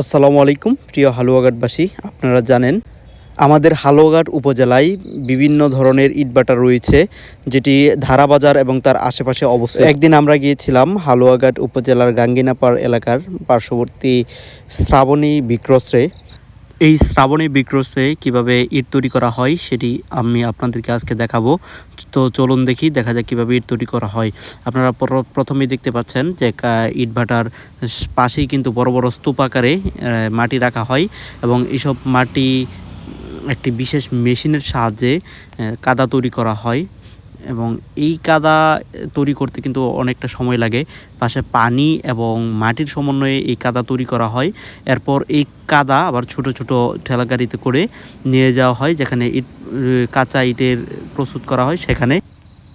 আসসালামু আলাইকুম, প্রিয় হালুয়াঘাটবাসী, আপনারা জানেন, আমাদের হালুয়াঘাট উপজেলায় বিভিন্ন ধরনের ইটভাটা রয়েছে, যেটি ধারাবাজার এবং তার আশেপাশে অবস্থিত। একদিন আমরা গিয়েছিলাম হালুয়াঘাট উপজেলার গাঙ্গিনাপাড় এলাকার পার্শ্ববর্তী শ্রাবণী বিক্রসে এই শ্রাবণী বিক্রসে কীভাবে ইট তৈরি করা হয় সেটি আমি আপনাদেরকে আজকে দেখাবো। তো চলুন দেখি, দেখা যাক কীভাবে ইট তৈরি করা হয়। আপনারা প্রথমেই দেখতে পাচ্ছেন যে ইটভাটার স- পাশেই কিন্তু বড় বড় স্তূপ আকারে মাটি রাখা হয় এবং এসব মাটি, একটি বিশেষ মেশিনের সাহায্যে কাদা তৈরি করা হয়। এবং এই কাদা তৈরি করতে কিন্তু অনেকটা সময় লাগে। পাশে পানি এবং মাটির সমন্বয়ে এই কাদা তৈরি করা হয়। এরপর এই কাদা আবার ছোট ছোট ঠেলা গাড়িতে করে নিয়ে যাওয়া হয়, যেখানে ইট কাঁচা ইটের প্রস্তুত করা হয় সেখানে।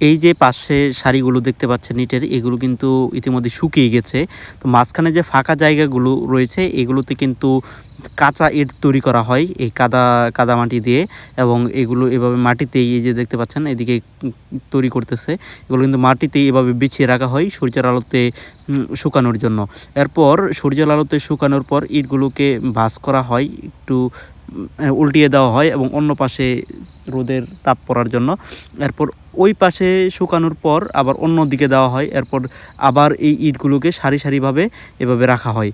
এই যে পাশে শাড়িগুলো দেখতে পাচ্ছেন ইটের, এগুলো কিন্তু ইতিমধ্যে শুকিয়ে গেছে। তো মাঝখানে যে ফাঁকা জায়গাগুলো রয়েছে, এগুলোতে কিন্তু কাঁচা ইট তৈরি করা হয় এই কাদা কাদা মাটি দিয়ে এবং এগুলো এভাবে মাটিতেই এই যে দেখতে পাচ্ছেন এদিকে তৈরি করতেছে। এগুলো কিন্তু মাটিতেই এভাবে বিছিয়ে রাখা হয় সূর্যের আলোতে শুকানোর জন্য। এরপর সূর্যের আলোতে শুকানোর পর ইটগুলোকে ভাঁজ করা হয়, একটু উল্টিয়ে দেওয়া হয় এবং অন্য পাশে রোদের তাপ পড়ার জন্য। এরপর ওই পাশে শুকানোর পর আবার অন্য দিকে দেওয়া হয়। এরপর আবার এই ইটগুলোকে সারি সারিভাবে এভাবে রাখা হয়।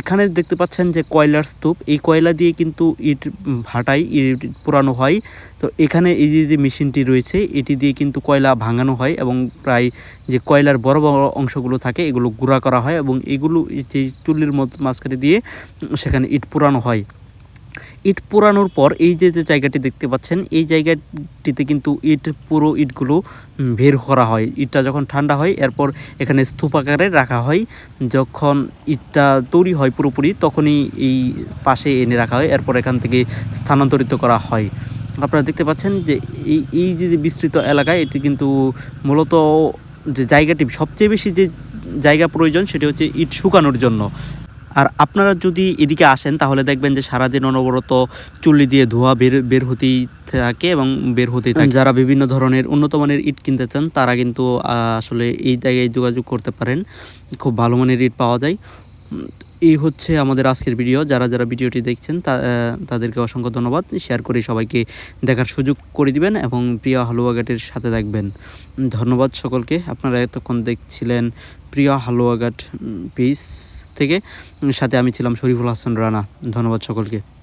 এখানে দেখতে পাচ্ছেন যে কয়লার স্তূপ। এই কয়লা দিয়ে কিন্তু ইট ভাটাই, ইট পোড়ানো হয়। তো এখানে এই যে যে মেশিনটি রয়েছে, এটি দিয়ে কিন্তু কয়লা ভাঙানো হয় এবং প্রায় যে কয়লার বড় বড় অংশগুলো থাকে, এগুলো গুঁড়া করা হয় এবং এগুলো যে চুল্লির মাঝখানে দিয়ে সেখানে ইট পোড়ানো হয়। ইট পোড়ানোর পর এই যে যে জায়গাটি দেখতে পাচ্ছেন, এই জায়গাটিতে কিন্তু ইট পুরো ইটগুলো বের করা হয়। ইটটা যখন ঠান্ডা হয়, এরপর এখানে স্তূপ আকারে রাখা হয়। যখন ইটটা তৈরি হয় পুরোপুরি, তখনই এই পাশে এনে রাখা হয়। এরপর এখান থেকে স্থানান্তরিত করা হয়। আপনারা দেখতে পাচ্ছেন যে, এই এই যে বিস্তৃত এলাকা, এটি কিন্তু মূলত যে জায়গাটি সবচেয়ে বেশি যে জায়গা প্রয়োজন, সেটি হচ্ছে ইট শুকানোর জন্য। আর আপনারা যদি এদিকে আসেন তাহলে দেখবেন যে সারাদিন অনবরত চুল্লি দিয়ে ধোঁয়া বের বের হতেই থাকে এবং বের হতেই থাকে। যারা বিভিন্ন ধরনের উন্নত মানের ইট কিনতে চান তারা কিন্তু আসলে এই জায়গায় যোগাযোগ করতে পারেন। খুব ভালো মানের ইট পাওয়া যায়। এই হচ্ছে আমাদের আজকের ভিডিও। যারা যারা ভিডিওটি দেখছেন তাদেরকে অসংখ্য ধন্যবাদ। শেয়ার করে সবাইকে দেখার সুযোগ করে দিবেন এবং প্রিয় হালুয়া ঘাটের সাথে উম, ধন্যবাদ সকলকে। আপনারা এতক্ষণ দেখছিলেন প্রিয় হালুয়া ঘাট পেজ থেকে সাথে আমি ছিলাম শরীফুল হাসান রানা। ধন্যবাদ সকলকে।